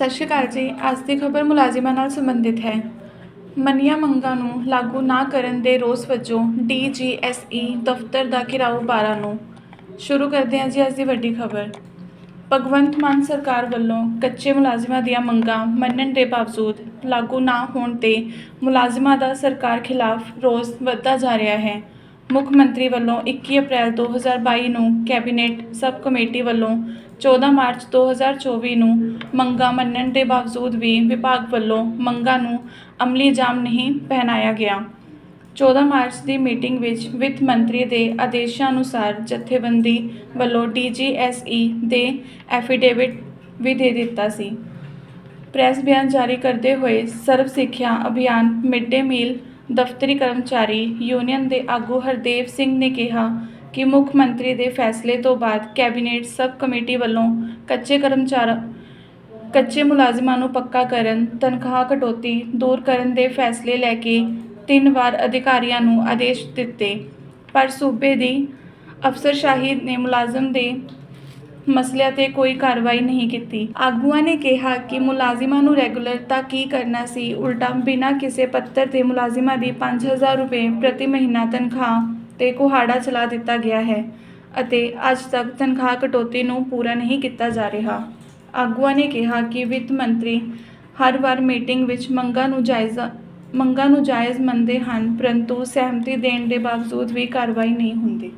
ਸਤਿ ਸ਼੍ਰੀ ਅਕਾਲ ਜੀ। ਅੱਜ ਦੀ ਖਬਰ ਮੁਲਾਜ਼ਮਾਂ ਨਾਲ ਸੰਬੰਧਿਤ ਹੈ। ਮੰਨੀਆਂ ਮੰਗਾਂ ਨੂੰ ਲਾਗੂ ਨਾ ਕਰਨ ਦੇ ਰੋਸ ਵਜੋਂ ਡੀਜੀਐਸਈ ਦਫ਼ਤਰ ਦਾ ਘਿਰਾਓ 12 ਨੂੰ। ਸ਼ੁਰੂ ਕਰਦੇ ਹਾਂ ਜੀ ਅੱਜ ਦੀ ਵੱਡੀ ਖਬਰ। ਭਗਵੰਤ ਮਾਨ ਸਰਕਾਰ ਵੱਲੋਂ ਕੱਚੇ ਮੁਲਾਜ਼ਮਾਂ ਦੀਆਂ ਮੰਗਾਂ ਮੰਨਣ ਦੇ ਬਾਵਜੂਦ ਲਾਗੂ ਨਾ ਹੋਣ ਤੇ ਮੁਲਾਜ਼ਮਾਂ ਦਾ ਸਰਕਾਰ ਖਿਲਾਫ ਰੋਸ ਵੱਧਦਾ ਜਾ ਰਿਹਾ ਹੈ। ਮੁੱਖ ਮੰਤਰੀ ਵੱਲੋਂ 21 ਅਪ੍ਰੈਲ 2022 ਨੂੰ ਕੈਬਨਿਟ ਸਬ ਕਮੇਟੀ ਵੱਲੋਂ 14 ਮਾਰਚ 2024 ਨੂੰ ਮੰਗਾਂ ਮੰਨਣ ਦੇ ਬਾਵਜੂਦ ਵੀ ਵਿਭਾਗ ਵੱਲੋਂ ਮੰਗਾਂ ਨੂੰ ਅਮਲੀ ਜਾਮ ਨਹੀਂ ਪਹਿਨਾਇਆ ਗਿਆ। 14 ਮਾਰਚ ਦੀ ਮੀਟਿੰਗ ਵਿੱਚ ਵਿੱਤ ਮੰਤਰੀ ਦੇ ਆਦੇਸ਼ਾਂ ਅਨੁਸਾਰ ਜਥੇਬੰਦੀ ਵੱਲੋਂ ਡੀਜੀਐਸਈ ਦੇ ਐਫੀਡੇਵਿਟ ਵੀ ਦੇ ਦਿੱਤਾ ਸੀ। ਪ੍ਰੈਸ ਬਿਆਨ ਜਾਰੀ ਕਰਦੇ ਹੋਏ ਸਰਵ ਸਿੱਖਿਆ ਅਭਿਆਨ ਮਿਡ ਡੇ ਮੀਲ ਦਫ਼ਤਰੀ ਕਰਮਚਾਰੀ ਯੂਨੀਅਨ ਦੇ ਆਗੂ ਹਰਦੇਵ ਸਿੰਘ ਨੇ ਕਿਹਾ ਕਿ ਮੁੱਖ ਮੰਤਰੀ ਦੇ ਫੈਸਲੇ ਤੋਂ ਬਾਅਦ ਕੈਬਨਿਟ ਸਬ ਕਮੇਟੀ ਵੱਲੋਂ ਕੱਚੇ ਕਰਮਚਾਰ, ਕੱਚੇ ਮੁਲਾਜ਼ਮਾਂ ਨੂੰ ਪੱਕਾ ਕਰਨ, ਤਨਖਾਹ ਕਟੌਤੀ ਦੂਰ ਕਰਨ ਦੇ ਫੈਸਲੇ ਲੈ ਕੇ ਤਿੰਨ ਵਾਰ ਅਧਿਕਾਰੀਆਂ ਨੂੰ ਆਦੇਸ਼ ਦਿੱਤੇ। ਪਰ ਸੂਬੇ ਦੀ ਅਫਸਰਸ਼ਾਹੀ ਨੇ ਮੁਲਾਜ਼ਮ ਦੇ ਮਸਲਿਆਂ ਤੇ ਕੋਈ ਕਾਰਵਾਈ ਨਹੀਂ ਕੀਤੀ। ਆਗੂਆਂ ਨੇ ਕਿਹਾ ਕਿ ਮੁਲਾਜ਼ਮਾਂ ਨੂੰ ਰੈਗੂਲਰ ਤਾਂ ਕੀ ਕਰਨਾ ਸੀ, ਉਲਟਾ ਬਿਨਾਂ ਕਿਸੇ ਪੱਤਰ ਤੇ ਮੁਲਾਜ਼ਮਾਂ ਦੀ 5000 ਰੁਪਏ ਪ੍ਰਤੀ ਮਹੀਨਾ ਤਨਖਾਹ ਤੇ ਕੁਹਾੜਾ ਚਲਾ ਦਿੱਤਾ ਗਿਆ ਹੈ ਅਤੇ ਅੱਜ ਤੱਕ ਤਨਖਾਹ ਕਟੌਤੀ ਨੂੰ ਪੂਰਾ ਨਹੀਂ ਕੀਤਾ ਜਾ ਰਿਹਾ। ਆਗੂਆਂ ਨੇ ਕਿਹਾ ਕਿ ਵਿੱਤ ਮੰਤਰੀ ਹਰ ਵਾਰ ਮੀਟਿੰਗ ਵਿੱਚ ਮੰਗਾਂ ਨੂੰ ਜਾਇਜ਼ਾ ਮੰਗਾਂ ਨੂੰ ਜਾਇਜ਼ ਮੰਨਦੇ ਹਨ, ਪਰੰਤੂ ਸਹਿਮਤੀ ਦੇਣ ਦੇ ਬਾਵਜੂਦ ਵੀ ਕਾਰਵਾਈ ਨਹੀਂ ਹੁੰਦੀ।